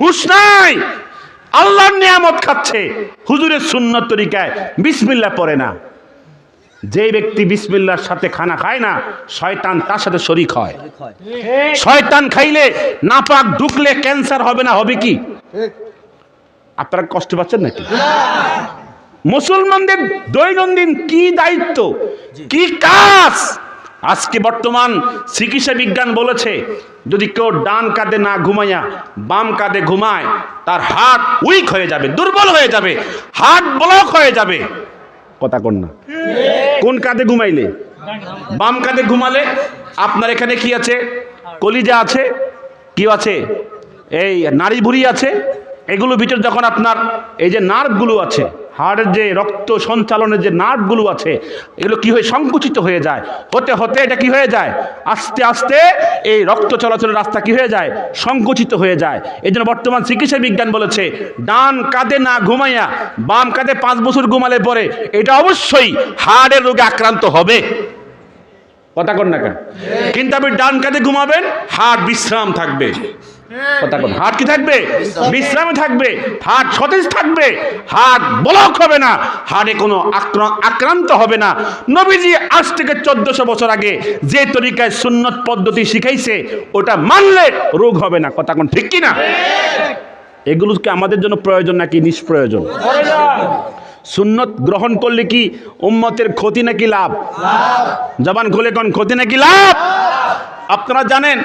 হুশ নাই। আল্লাহর নিয়ামত খাচ্ছে। হুজুরের সুন্নত তরিকায় বিসমিল্লাহ পড়ে না। যে ব্যক্তি বিসমিল্লার সাথে খানা খায় না শয়তান তার সাথে শরিক হয়। শয়তান খাইলে নাপাক ঢুকলে ক্যান্সার হবে না হবে কি? আপনারা কষ্ট পাচ্ছেন নাকি? মুসলমানদের দৈনন্দিন কি দায়িত্ব? কি কাজ? আজকে বর্তমান চিকিৎসা বিজ্ঞান বলেছে, যদি কেউ ডান কাঁধে না ঘুমাইয়া বাম কাঁধে ঘুমায়, তার হার্ট উইক হয়ে যাবে, দুর্বল হয়ে যাবে হার্ট ব্লক হয়ে যাবে। কথা কন কোন কাঁধে ঘুমাইলে? বাম কাঁধে ঘুমালে আপনার এখানে কি আছে? কলিজা আছে? কি আছে? এই নারী বুড়ি আছে? এগুলো ভিতরে যখন আপনার এই যে নার্ভগুলো আছে হাড়ের যে রক্ত সঞ্চালনের যে নার্ভগুলো আছে, এগুলো কি হয়ে সংকুচিত হয়ে যায়? হতে হতে এটা কি হয়ে যায়? আস্তে আস্তে এই রক্ত চলাচলের রাস্তা কি হয়ে যায়? সংকুচিত হয়ে যায়। এই জন্য বর্তমান চিকিৎসা বিজ্ঞান বলেছে, ডান কাঁধে না ঘুমাইয়া বাম কাঁধে পাঁচ বছর ঘুমালে পরে এটা অবশ্যই হাড়ের রোগে আক্রান্ত হবে। কথা কন না কেন? কিন্তু আপনি ডান কাঁধে ঘুমাবেন, হাড় বিশ্রাম থাকবে। কথা কন হাট কি থাকবে? বিশ্রামে থাকবে। হাট সতেজ থাকবে। হাট ব্লক হবে না। হাড়ে কোনো আক্রা- আক্রান্ত হবে না। নবীজি আজ থেকে চোদ্দশো বছর আগে যে তরিকায় সুন্নত পদ্ধতি শিখাইছে ওটা মানলে রোগ হবে না। কথা কোন ঠিক কি না এগুলো কি আমাদের জন্য প্রয়োজন নাকি নিষ্প্রয়োজন? সুন্নত গ্রহণ করলে কি উম্মতের ক্ষতি নাকি লাভ? জবান খুলে কোন ক্ষতি নাকি লাভ? আপনারা জানেন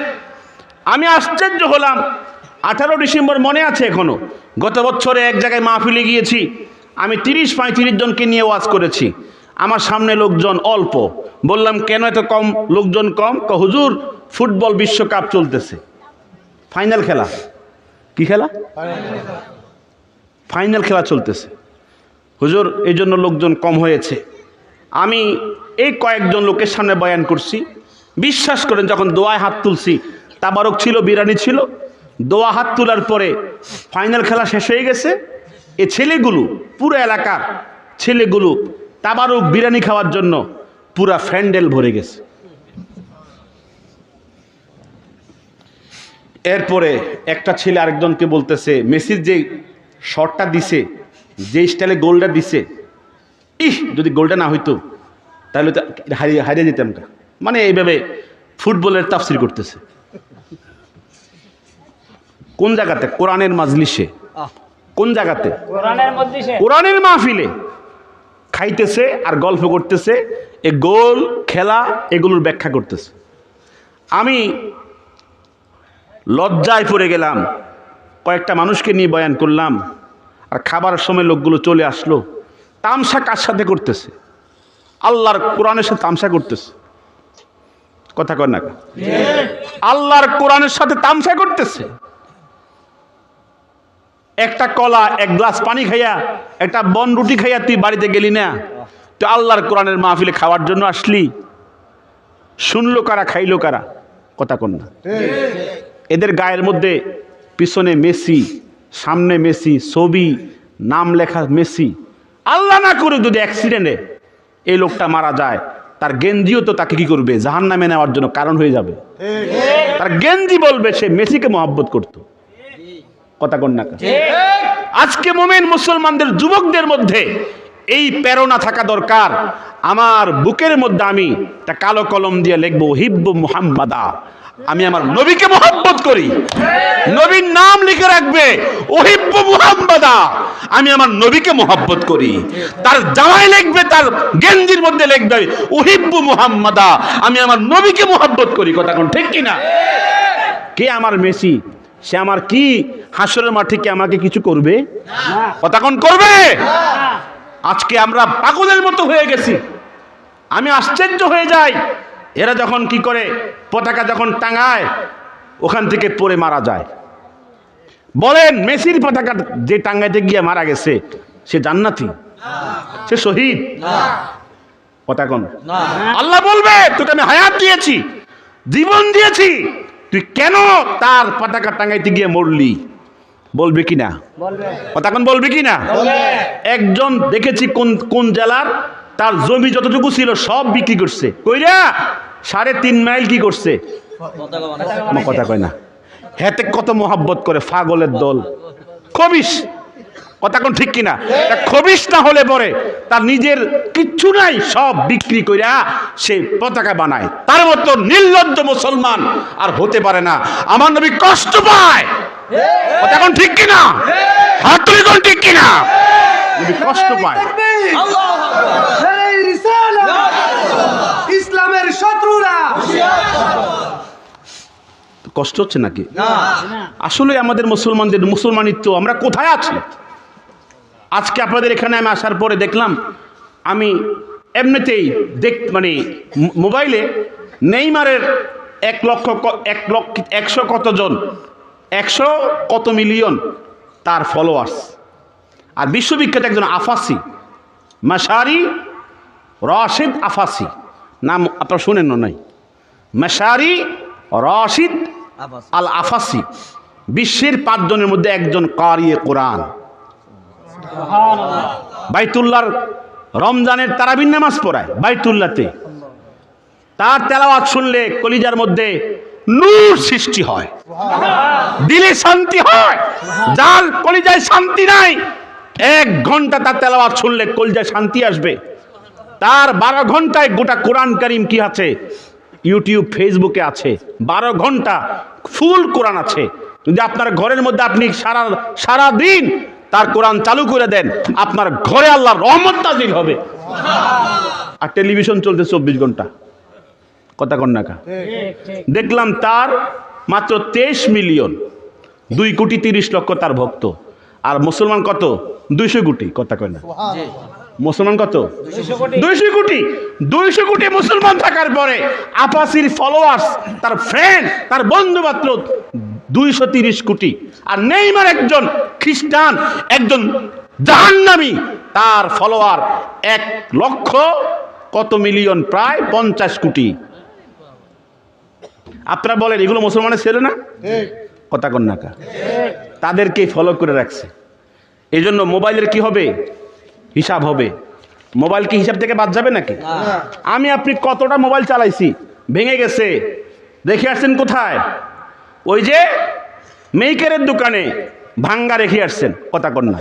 আমি আশ্চর্য হলাম। আঠারো ডিসেম্বর মনে আছে এখনও। গত বছরে এক জায়গায় মাহফিলে গিয়েছি। আমি তিরিশ পঁয়ত্রিশ জনকে নিয়ে ওয়াজ করেছি। আমার সামনে লোকজন অল্প। বললাম, কেন এত কম লোকজন কম? ক, হুজুর, ফুটবল বিশ্বকাপ চলতেছে। ফাইনাল খেলা। কি খেলা? ফাইনাল খেলা চলতেছে। হুজুর, এই জন্য লোকজন কম হয়েছে। আমি এই কয়েকজন লোকের সামনে বয়ান করছি। বিশ্বাস করেন, যখন দোয়ায় হাত তুলছি তাবারক ছিল, বিরানি ছিল। দোয়া হাত তোলার পরে ফাইনাল খেলা শেষ হয়ে গেছে। এ ছেলেগুলো, পুরো এলাকার ছেলেগুলো তাবারক বিরিয়ানি খাওয়ার জন্য পুরা ফ্যান্ডেল ভরে গেছে। এরপরে একটা ছেলে আরেকজনকে বলতেছে, মেসির যে শটটা দিছে, যে স্টাইলে গোলটা দিছে, ইহ, যদি গোলটা না হইতো, তাহলে তো হারিয়ে হারিয়ে যেতাম মানে এইভাবে ফুটবলের তাফসির করতেছে। কোন জায়গাতে? কোরআনের মাজলিসে। কোন জায়গাতে? কোরআনের মাহফিলে। খাইতেছে আর গল্প করতেছে এ গোল খেলা এগুলোর ব্যাখ্যা করতেছে। আমি লজ্জায় পড়ে গেলাম কয়েকটা মানুষকে নিয়ে বয়ান করলাম আর খাবার সময় লোকগুলো চলে আসলো। তামসা কার সাথে করতেছে? আল্লাহর কোরআনের সাথে তামসা করতেছে। কথা কর না? আল্লাহর কোরআনের সাথে তামসা করতেছে? একটা কলা, এক গ্লাস পানি খাইয়া, একটা বন রুটি খাইয়া তুই বাড়িতে গেলি না? তুই আল্লাহর কোরআনের মাহফিলে খাওয়ার জন্য আসলি। শুনলো কারা, খাইলো কারা? কথা কন না। এদের গায়ের মধ্যে পিছনে মেসি, সামনে মেসি, ছবি, নাম লেখা মেসি। আল্লাহ না করে যদি অ্যাক্সিডেন্টে এই লোকটা মারা যায়, তার গেঞ্জিও তো তাকে কি করবে? জাহান নামে নেওয়ার জন্য কারণ হয়ে যাবে। তার গেঞ্জি বলবে, সে মেসিকে মহব্বত করতো। কথা কন না আজকে মোমেন মুসলমানদের যুবকদের মধ্যে এই প্রেরণা থাকা দরকার। আমার বুকের মধ্যে আমি একটা কালো কলম দিয়ে লিখব, হিব্বু মুহাম্মাদা। আমি আমার নবীকে মোহাব্বত করি। নবীর নাম লিখে রাখবে, ওহিব্বু মুহাম্মাদা। আমি আমার নবীকে মোহাব্বত করি। তার জামাই লিখবে, তার গেঞ্জির মধ্যে লিখবে, ওহিব্বু মুহাম্মাদা। আমি আমার নবীকে মোহাব্বত করি। কথা কোন ঠিক কিনা? কে আমার মেসি? সে আমার কি হাসরের মাঠে কি আমাকে কিছু করবে? কোন করবে? আজকে আমরা পাগলের মতো হয়ে গেছি। আমি আশ্চর্য হয়ে যাই। এরা যখন কি করে? পতাকা যখন টাঙায় ওখান থেকে পড়ে মারা যায়। বলেন মেসির পতাকা যে টাঙ্গাইতে গিয়ে মারা গেছে সে জান্নাতি? সে শহীদ? কথা আল্লাহ বলবে তোকে আমি হায়াত দিয়েছি জীবন দিয়েছি তুই কেন তার পতাকা টাঙাইতে গিয়ে মরলি? বলবে কি না তখন বলবে কি না একজন দেখেছি কোন কোন জেলার তার জমি যতটুকু ছিল সব বিক্রি করছে। কইরা সাড়ে তিন মাইল কি করছে? কথা কয় না। হেতে কত মোহাব্বত করে ফাগলের দল। খবিস কথা কোন ঠিক কিনা? খবিস না হলে পরে তার নিজের কিচ্ছু নাই সব বিক্রি কইরা সে পতাকা বানায়। তার মতো নির্লজ্জ মুসলমান আর হতে পারে না। আমার নবী কষ্ট পায়। কথা কোন ঠিক কিনা? হাত তুলি কোন ঠিক কিনা? নবী কষ্ট পায়। ইসলামের শত্রুরা। কষ্ট হচ্ছে নাকি? আসলে আমাদের মুসলমানদের মুসলমানিত্ব আমরা কোথায় আছি? আজকে আপনাদের এখানে আমি আসার পরে দেখলাম আমি এমনিতেই দেখ মানে মোবাইলে নেইমারের এক লক্ষ এক লক্ষ একশো কতজন একশো কত মিলিয়ন তার ফলোয়ার্স আর বিশ্ববিখ্যাত একজন আফাসি মাসারি রশিদ আফাসি। নাম আপনারা শুনেন না নাই? মাসারি রশিদ আল আফাসি বিশ্বের পাঁচজনের মধ্যে একজন কারিয়ে কোরআন। বাইতুল্লাহর রমজানের তারাবিন নামাজ পড়ায় বাইতুল্লাতে তার তেলাওয়াত শুনলে কলিজার মধ্যে নূর সৃষ্টি হয়। দিলে শান্তি হয়। যার কলিজায় শান্তি নাই এক ঘণ্টা তার তেলাওয়াত শুনলে কলিজায় শান্তি আসবে। তার বারো ঘন্টায় গোটা কোরআন করিম কি আছে? ইউটিউব ফেসবুকে আছে। বারো ঘণ্টা ফুল কোরআন আছে। যদি আপনার ঘরের মধ্যে আপনি সারা সারা দিন তার কোরআন চালু করে দেন আপনার ঘরে আল্লাহ রহমত নাজিল হবে। আর টেলিভিশন চলতে চব্বিশ ঘণ্টা। কথা কন্যাকা দেখলাম তার মাত্র তেইশ মিলিয়ন। দুই কোটি তিরিশ লক্ষ তার ভক্ত। আর মুসলমান কত? দুইশো কোটি কথা কয় না? মুসলমান কত? দুইশো কোটি। দুইশো কোটি। মুসলমান থাকার পরে আপাসির ফলোয়ার্স তার ফ্রেন্ড তার বন্ধু মাত্র দুইশো তিরিশ কোটি। আর নেইমার একজন খ্রিস্টান একজন জাহান্নামী তার ফলোয়ার এক লক্ষ কত মিলিয়ন? প্রায় পঞ্চাশ কোটি। আপনারা বলেন এগুলো মুসলমানের ছেলে না? কথা কন্যাকা তাদেরকে ফলো করে রাখছে। এই জন্য মোবাইলের কি হবে? হিসাব হবে। মোবাইল কি হিসাব থেকে বাদ যাবে নাকি? আমি আপনি কতটা মোবাইল চালাইছি? ভেঙে গেছে। দেখে আসছেন কোথায়? ওই যে মেইকারের দোকানে ভাঙ্গা রেখে আসছেন কথা কন্যা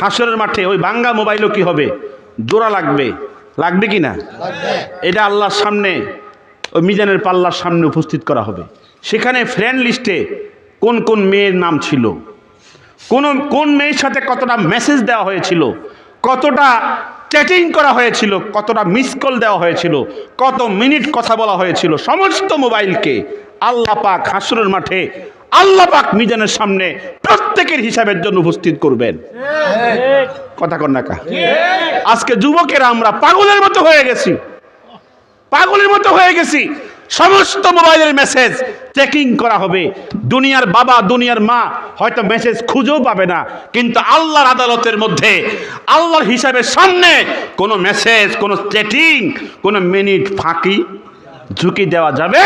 হাসরের মাঠে ওই ভাঙ্গা মোবাইলও কি হবে? জোড়া লাগবে। লাগবে কি না? এটা আল্লাহর সামনে ওই মিজানের পাল্লার সামনে উপস্থিত করা হবে। সেখানে ফ্রেন্ড লিস্টে কোন কোন মেয়ের নাম ছিল? কোন কোন মেয়ের সাথে কতটা মেসেজ দেওয়া হয়েছিল? কতটা চ্যাটিং করা হয়েছিল? কতটা মিস কল দেওয়া হয়েছিল? কত মিনিট কথা বলা হয়েছিল? সমস্ত মোবাইলকে আল্লাহ পাক হাসরের মাঠে আল্লাহ পাক মিজানের সামনে প্রত্যেকের হিসাবের জন্য উপস্থিত করবেন। কথা কন্যাকা আজকে যুবকেরা, আমরা পাগলের মতো হয়ে গেছি। পাগলের মতো হয়ে গেছি। সমস্ত মোবাইলের মেসেজ চেকিং করা হবে। দুনিয়ার বাবা, দুনিয়ার মা হয়তো মেসেজ খুঁজেও পাবে না। কিন্তু আল্লাহর আদালতের মধ্যে, আল্লাহর হিসাবের সামনে কোনো মেসেজ কোনো চেটিং কোনো মিনিট ফাঁকি ঝুঁকি দেওয়া যাবে